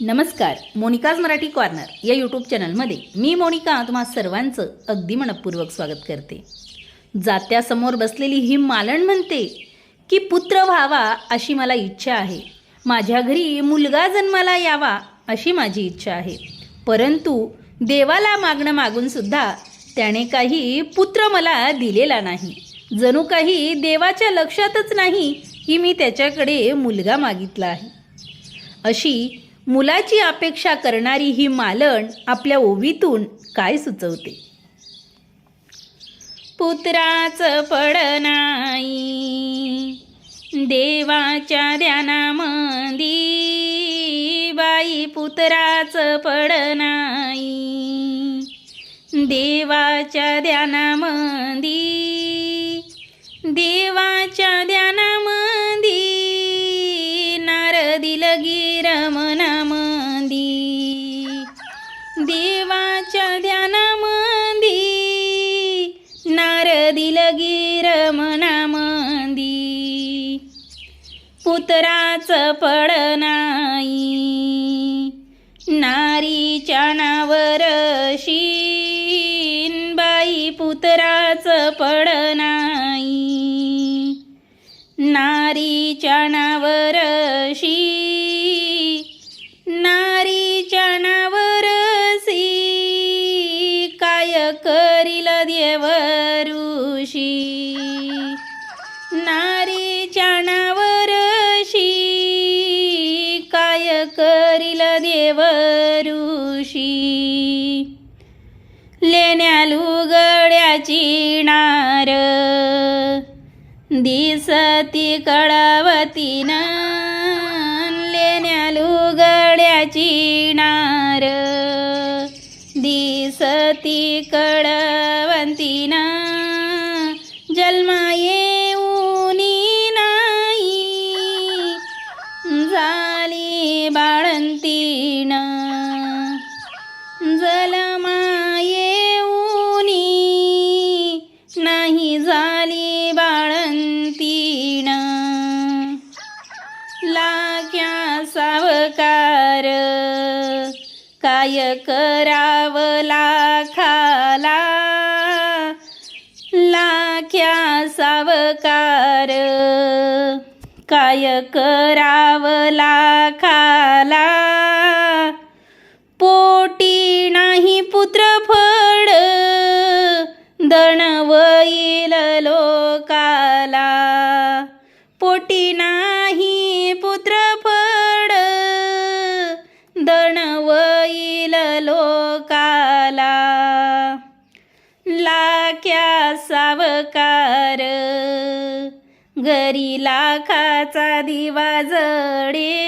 नमस्कार मोनिकाज मराठी कॉर्नर या यूट्यूब चॅनलमध्ये मी मोनिका तुम्हा सर्वांचं अगदी मनपूर्वक स्वागत करते. जात्यासमोर बसलेली ही मालण म्हणते की पुत्र व्हावा अशी मला इच्छा आहे. माझ्या घरी मुलगा जन्माला यावा अशी माझी इच्छा आहे. परंतु देवाला मागणं मागून सुद्धा त्याने काही पुत्र मला दिलेला नाही. जणू काही देवाच्या लक्षातच नाही की मी त्याच्याकडे मुलगा मागितला आहे. अशी मुलाची अपेक्षा करणारी ही मालण आपल्या ओवीतून काय सुचवते? पुत्राचं फळ नाही देवाच्या ध्यानामंदी बाई पुत्राचं फळ नाही देवाच्या ध्यानामंदी देवाच्या ध्यानामंदी नारदिल गिरमनामंदी देवाच्या ध्यानामंदी नारदिल गिरमनामंदी पुत्राच पड नाही नारीच्या नावर बाई पुत्राच पड नाही. नारीच्या नावर देवऋषी. ऋषी नारीच्या नावर शी काय करील देवऋषी? लेण्या लुगड्याची नार दिसती कळावतीन लेण्या लुगड्याची नार दिसती कळवंतीन काय करावं लाखाला. लाख्या सावकार काय करावं लाखाला. पोटी नाही पुत्र फड दणवईल सावकार घरी लाखाचा दिवा जडे.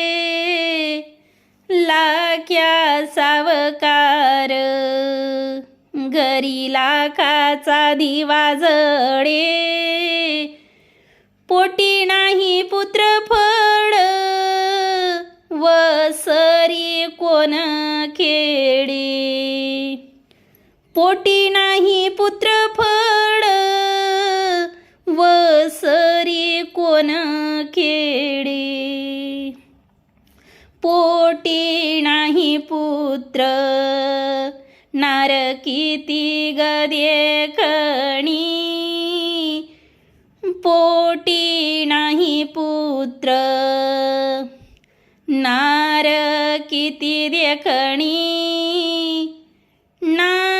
लाख्या सावकार घरी लाखाचा दिवा जडे. पोटी नाही पुत्र फळ. वसरी कोण खेडे. पोटी नाही पुत्र फळ. वसरी कोण खेडे? पोटी नाही पुत्र नार किती गदेखणी पोटी नाही पुत्र नार किती देखणी ना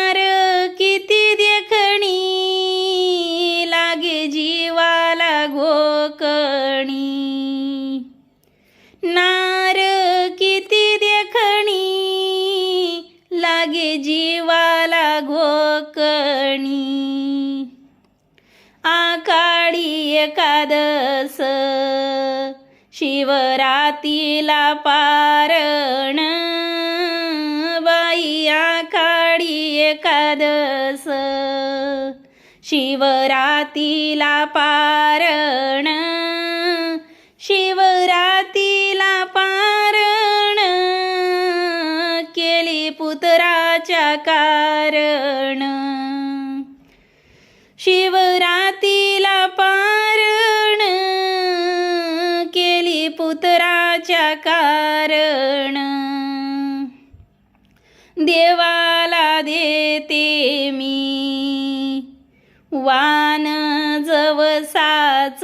एकादस. शिवरातीला पारण. बाई आकाडी एकादस. शिवरातीला पारण. शिवरातीला पारण. केली पुतराच्या कारण. मी वान जवसाच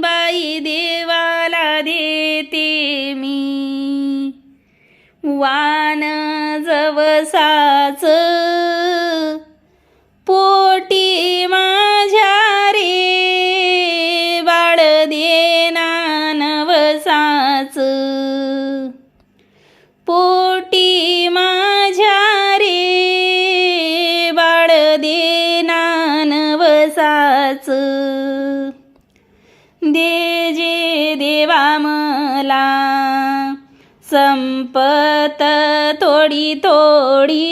बाई देवाला देते मी. वान जवसाच संपत थोडी थोडी.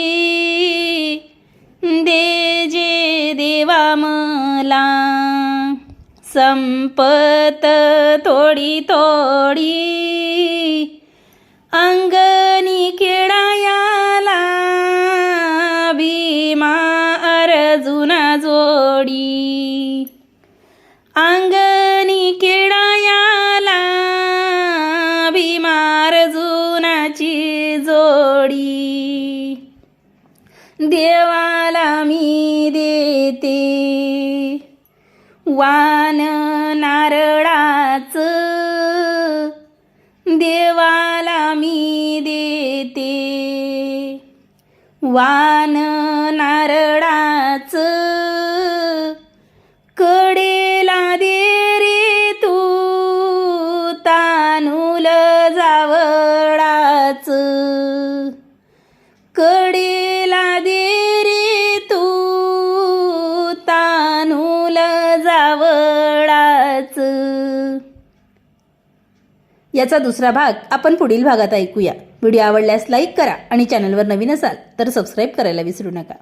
दे जे देवा मला. संपत थोडी थोडी. अंगणी खेळायाला भीमा अर्जुना जोडी. अंगणी खेळायाला भीमार जुनाची जोडी. देवाला मी देते. वान नारळाच देवाला मी देते. वान नारळा याचा दुसरा भाग आपण पुढील भागात ऐकूया. व्हिडिओ आवडल्यास लाईक करा आणि चॅनलवर नवीन असाल तर सबस्क्राईब करायला विसरू नका.